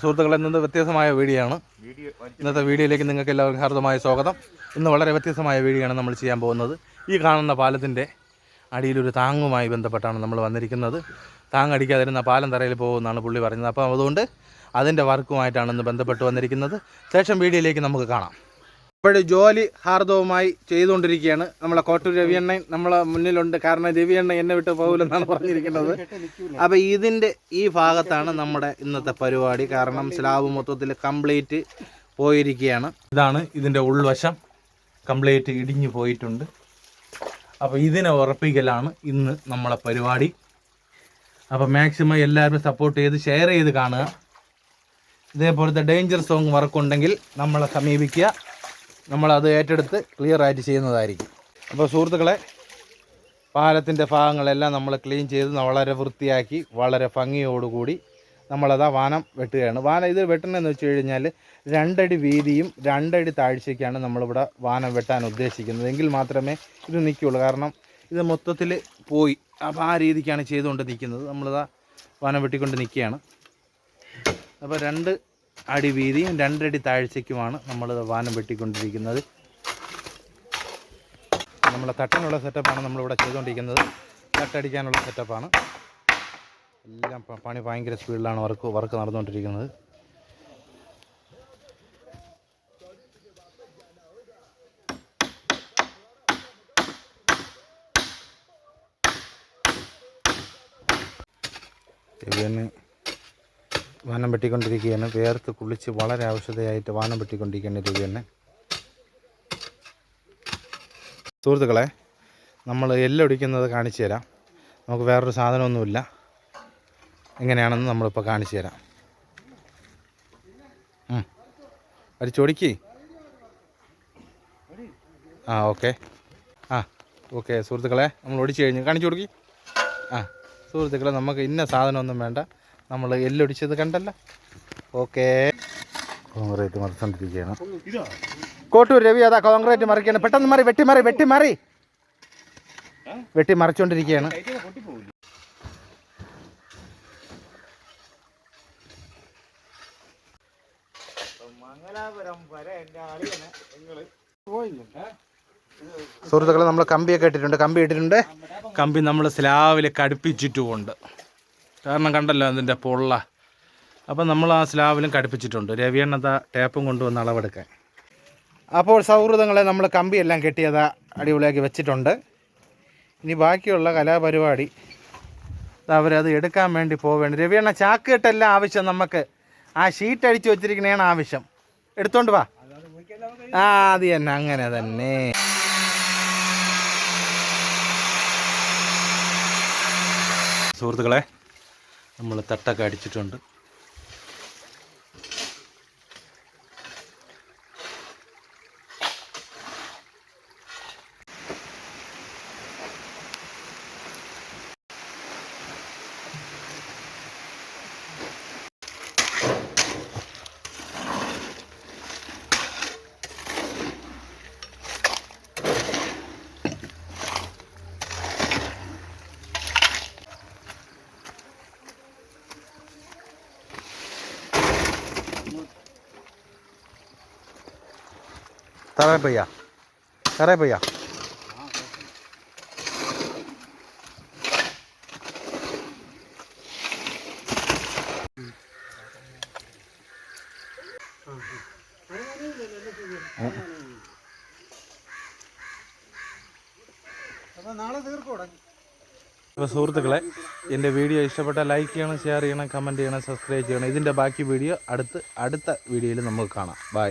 സുഹൃത്തുക്കളെ ഇന്നത് വ്യത്യസ്തമായ വീഡിയോയാണ്. ആണ് ഇന്നത്തെ വീഡിയോയിലേക്ക് നിങ്ങൾക്ക് എല്ലാവർക്കും ഹാർദമായ സ്വാഗതം. ഇന്ന് വളരെ വ്യത്യസ്തമായ വീഡിയോയാണ് നമ്മൾ ചെയ്യാൻ പോകുന്നത്. ഈ കാണുന്ന പാലത്തിന്റെ അടിയിലൊരു താങ്ങുമായി ബന്ധപ്പെട്ടാണ് നമ്മൾ വന്നിരിക്കുന്നത്. താങ്ങടിക്കാതിരുന്ന പാലം തറയിൽ പോകുമെന്നാണ് പുള്ളി പറഞ്ഞത്. അപ്പോൾ അതുകൊണ്ട് അതിന്റെ വർക്കുമായിട്ടാണ് ഇന്ന് ബന്ധപ്പെട്ട് വന്നിരിക്കുന്നത്. ശേഷം വീഡിയോയിലേക്ക് നമുക്ക് കാണാം. ഇപ്പോൾ ജോലി ഹാർദവുമായി ചെയ്തുകൊണ്ടിരിക്കുകയാണ്. നമ്മളെ കോട്ടൂർ രവിയണ്ണൻ നമ്മളെ മുന്നിലുണ്ട്. കാരണം രവിയണ്ണ എന്നെ വിട്ട് പോകില്ലെന്നാണ് പറഞ്ഞിരിക്കുന്നത്. അപ്പോൾ ഇതിന്റെ ഈ ഭാഗത്താണ് നമ്മുടെ ഇന്നത്തെ പരിപാടി. കാരണം സ്ലാബ് മൊത്തത്തിൽ കംപ്ലീറ്റ് പോയിരിക്കുകയാണ്. ഇതാണ് ഇതിന്റെ ഉൾവശം. കംപ്ലീറ്റ് ഇടിഞ്ഞു പോയിട്ടുണ്ട്. അപ്പോൾ ഇതിനെ ഉറപ്പിക്കലാണ് ഇന്ന് നമ്മളെ പരിപാടി. അപ്പോൾ മാക്സിമം എല്ലാവരും സപ്പോർട്ട് ചെയ്ത് ഷെയർ ചെയ്ത് കാണുക. ഇതേപോലത്തെ ഡേഞ്ചർ സോങ് വർക്കുണ്ടെങ്കിൽ നമ്മളെ സമീപിക്കുക. നമ്മളത് ഏറ്റെടുത്ത് ക്ലിയർ ആയിട്ട് ചെയ്യുന്നതായിരിക്കും. അപ്പോൾ സുഹൃത്തുക്കളെ പാലത്തിന്റെ ഭാഗങ്ങളെല്ലാം നമ്മൾ ക്ലീൻ ചെയ്ത് വളരെ വൃത്തിയാക്കി വളരെ ഭംഗിയോടുകൂടി നമ്മളതാ വാനം വെട്ടുകയാണ്. വാനം ഇത് വെട്ടണമെന്ന് വെച്ച് കഴിഞ്ഞാൽ രണ്ടടി വീതിയും രണ്ടടി താഴ്ചയ്ക്കാണ് നമ്മളിവിടെ വാനം വെട്ടാൻ ഉദ്ദേശിക്കുന്നത്. എങ്കിൽ മാത്രമേ ഇത് നിൽക്കുകയുള്ളൂ കാരണം ഇത് മൊത്തത്തിൽ പോയി. അപ്പോൾ ആ രീതിക്കാണ് ചെയ്തുകൊണ്ട് നിൽക്കുന്നത്. നമ്മളിതാ വാനം വെട്ടിക്കൊണ്ട് നിൽക്കുകയാണ്. അപ്പോൾ രണ്ട് അടി വീതിയും രണ്ടടി താഴ്ചയ്ക്കുമാണ് നമ്മൾ വാനം വെട്ടിക്കൊണ്ടിരിക്കുന്നത്. നമ്മളെ തട്ടിനുള്ള സെറ്റപ്പാണ് നമ്മളിവിടെ ചെയ്തുകൊണ്ടിരിക്കുന്നത്. തട്ടടിക്കാനുള്ള സെറ്റപ്പാണ് എല്ലാം പണി ഭയങ്കര സ്പീഡിലാണ് വർക്ക് വർക്ക് നടന്നുകൊണ്ടിരിക്കുന്നത്. ഇവന് വാനം വെട്ടിക്കൊണ്ടിരിക്കുകയാണ്. വേർത്ത് കുളിച്ച് വളരെ ഔഷധയായിട്ട് വാനം വെട്ടിക്കൊണ്ടിരിക്കുകയാണ് തന്നെ സുഹൃത്തുക്കളെ നമ്മൾ എല്ലൊടിക്കുന്നത് കാണിച്ചു തരാം. നമുക്ക് വേറൊരു സാധനമൊന്നുമില്ല. എങ്ങനെയാണെന്ന് നമ്മളിപ്പോൾ കാണിച്ചു തരാം. അടിച്ചൊടിക്ക് ആ ഓക്കെ. ആ ഓക്കെ. സുഹൃത്തുക്കളെ നമ്മൾ ഒടിച്ചു കഴിഞ്ഞു കാണിച്ചു കൊടുക്കി. ആ സുഹൃത്തുക്കളെ നമുക്ക് ഇന്ന സാധനമൊന്നും വേണ്ട. നമ്മൾ എല്ലൊടിച്ചത് കണ്ടല്ല. ഓക്കെ. കോൺക്രീറ്റ് മറിച്ചോണ്ടിരിക്കുകയാണ് കോട്ടൂർ രവി അതാ കോൺക്രീറ്റ് മറിക്കുകയാണ്. പെട്ടെന്ന് മാറി വെട്ടിമാറി വെട്ടിമാറി വെട്ടി മറിച്ചോണ്ടിരിക്കുകയാണ്. സുഹൃത്തുക്കളെ നമ്മൾ കമ്പിയൊക്കെ ഇട്ടിട്ടുണ്ട്. കമ്പി ഇട്ടിട്ടുണ്ട്. കമ്പി നമ്മൾ സ്ലാവിൽ കടുപ്പിച്ചിട്ടുമുണ്ട്. കാരണം കണ്ടല്ലോ അതിന്റെ പൊള്ള. അപ്പം നമ്മൾ ആ സ്ലാബിലും കടുപ്പിച്ചിട്ടുണ്ട് രവിയണ്ണത ടേപ്പും കൊണ്ടുവന്ന് അളവെടുക്കാൻ. അപ്പോൾ സൗഹൃദങ്ങളെ നമ്മൾ കമ്പിയെല്ലാം കെട്ടിയത് അടിപൊളിയാക്കി വെച്ചിട്ടുണ്ട്. ഇനി ബാക്കിയുള്ള കലാപരിപാടി അവരത് എടുക്കാൻ വേണ്ടി പോവേണ്ട രവിയണ്ണ ചാക്ക് കെട്ടെല്ലാം ആവശ്യം നമുക്ക്. ആ ഷീറ്റ് അടിച്ച് വെച്ചിരിക്കണേണ് ആവശ്യം. എടുത്തോണ്ട് വാ. ആ അത് തന്നെ അങ്ങനെ തന്നെ. സുഹൃത്തുക്കളെ നമ്മൾ തട്ടൊക്കെ അടിച്ചിട്ടുണ്ട്. തറേ പയ്യ. തറേ പയ്യ. സുഹൃത്തുക്കളെ എന്റെ വീഡിയോ ഇഷ്ടപ്പെട്ട ലൈക്ക് ചെയ്യണം ഷെയർ ചെയ്യണം കമന്റ് ചെയ്യണം സബ്സ്ക്രൈബ് ചെയ്യണം. ഇതിന്റെ ബാക്കി വീഡിയോ അടുത്ത് അടുത്ത വീഡിയോയിൽ നമുക്ക് കാണാം. ബൈ